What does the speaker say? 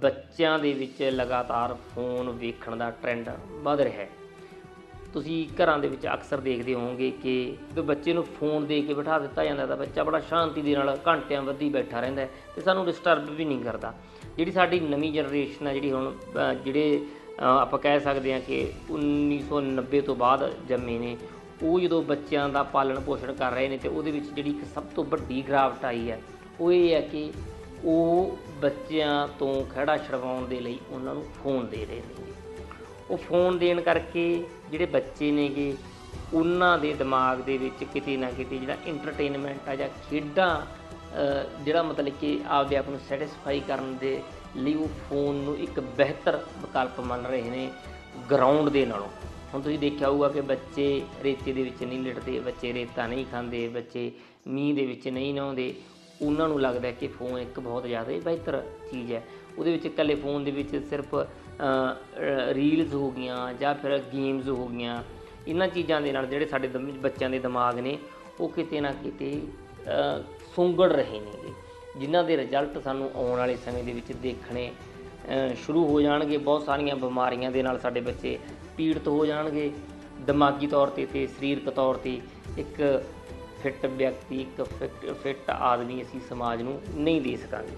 ਬੱਚਿਆਂ ਦੇ ਵਿੱਚ ਲਗਾਤਾਰ ਫੋਨ ਵੇਖਣ ਦਾ ਟ੍ਰੈਂਡ ਵੱਧ ਰਿਹਾ ਹੈ। ਤੁਸੀਂ ਘਰਾਂ ਦੇ ਵਿੱਚ ਅਕਸਰ ਦੇਖਦੇ ਹੋਵੋਗੇ ਕਿ ਜਦੋਂ ਬੱਚੇ ਨੂੰ ਫੋਨ ਦੇ ਕੇ ਬਿਠਾ ਦਿੱਤਾ ਜਾਂਦਾ ਤਾਂ ਬੱਚਾ ਬੜਾ ਸ਼ਾਂਤੀ ਦੇ ਨਾਲ ਘੰਟਿਆਂ ਬੱਧੀ ਬੈਠਾ ਰਹਿੰਦਾ ਹੈ ਤੇ ਸਾਨੂੰ ਡਿਸਟਰਬ ਵੀ ਨਹੀਂ ਕਰਦਾ। ਜਿਹੜੀ ਸਾਡੀ ਨਵੀਂ ਜਨਰੇਸ਼ਨ ਆ, ਜਿਹੜੀ ਹੁਣ ਜਿਹੜੇ ਆਪਾਂ ਕਹਿ ਸਕਦੇ ਹਾਂ ਕਿ 1990 ਤੋਂ ਬਾਅਦ ਜੰਮੇ ਨੇ, ਉਹ ਜਦੋਂ ਬੱਚਿਆਂ ਦਾ ਪਾਲਣ ਪੋਸ਼ਣ ਕਰ ਰਹੇ ਨੇ ਤੇ ਉਹਦੇ ਵਿੱਚ ਜਿਹੜੀ ਇੱਕ ਸਭ ਤੋਂ ਵੱਡੀ ਗਿਰਾਵਟ ਆਈ ਹੈ, ਉਹ ਇਹ ਹੈ ਕਿ ਉਹ ਬੱਚਿਆਂ ਤੋਂ ਖਹਿੜਾ ਛਡਵਾਉਣ ਦੇ ਲਈ ਉਹਨਾਂ ਨੂੰ ਫੋਨ ਦੇ ਰਹੇ ਨੇ। ਉਹ ਫੋਨ ਦੇਣ ਕਰਕੇ ਜਿਹੜੇ ਬੱਚੇ ਨੇਗੇ, ਉਹਨਾਂ ਦੇ ਦਿਮਾਗ ਦੇ ਵਿੱਚ ਕਿਤੇ ਨਾ ਕਿਤੇ ਜਿਹੜਾ ਐਂਟਰਟੇਨਮੈਂਟ ਆ ਜਾਂ ਖੇਡਾਂ ਜਿਹੜਾ ਮਤਲਬ ਕਿ ਆਪਦੇ ਆਪ ਨੂੰ ਸੈਟੀਸਫਾਈ ਕਰਨ ਦੇ ਲਈ ਉਹ ਫੋਨ ਨੂੰ ਇੱਕ ਬਿਹਤਰ ਵਿਕਲਪ ਮੰਨ ਰਹੇ ਨੇ ਗਰਾਊਂਡ ਦੇ ਨਾਲੋਂ। ਹੁਣ ਤੁਸੀਂ ਦੇਖਿਆ ਹੋਊਗਾ ਕਿ ਬੱਚੇ ਰੇਤੇ ਦੇ ਵਿੱਚ ਨਹੀਂ ਲਿਟਦੇ ਬੱਚੇ ਰੇਤਾ ਨਹੀਂ ਖਾਂਦੇ, ਬੱਚੇ ਮੀਂਹ ਦੇ ਵਿੱਚ ਨਹੀਂ ਨਹਾਉਂਦੇ। ਉਹਨਾਂ ਨੂੰ ਲੱਗਦਾ ਕਿ ਫੋਨ ਇੱਕ ਬਹੁਤ ਜ਼ਿਆਦਾ ਬਿਹਤਰ ਚੀਜ਼ ਹੈ। ਉਹਦੇ ਵਿੱਚ ਇਕੱਲੇ ਫੋਨ ਦੇ ਵਿੱਚ ਸਿਰਫ ਰੀਲਸ ਹੋ ਗਈਆਂ ਜਾਂ ਫਿਰ ਗੇਮਸ ਹੋ ਗਈਆਂ। ਇਹਨਾਂ ਚੀਜ਼ਾਂ ਦੇ ਨਾਲ ਜਿਹੜੇ ਸਾਡੇ ਦਮ- ਬੱਚਿਆਂ ਦੇ ਦਿਮਾਗ ਨੇ, ਉਹ ਕਿਤੇ ਨਾ ਕਿਤੇ ਸੁੰਗੜ ਰਹੇ ਨੇਗੇ ਜਿਨ੍ਹਾਂ ਦੇ ਰਿਜ਼ਲਟ ਸਾਨੂੰ ਆਉਣ ਵਾਲੇ ਸਮੇਂ ਦੇ ਵਿੱਚ ਦੇਖਣੇ ਸ਼ੁਰੂ ਹੋ ਜਾਣਗੇ। ਬਹੁਤ ਸਾਰੀਆਂ ਬਿਮਾਰੀਆਂ ਦੇ ਨਾਲ ਸਾਡੇ ਬੱਚੇ ਪੀੜਤ ਹੋ ਜਾਣਗੇ। ਦਿਮਾਗੀ ਤੌਰ ਤੇ ਤੇ ਸਰੀਰਕ ਤੌਰ ਤੇ ਇੱਕ ਫਿੱਟ ਵਿਅਕਤੀ ਇੱਕ ਫਿੱਟ ਫਿੱਟ ਆਦਮੀ ਅਸੀਂ ਸਮਾਜ ਨੂੰ ਨਹੀਂ ਦੇ ਸਕਾਂਗੇ।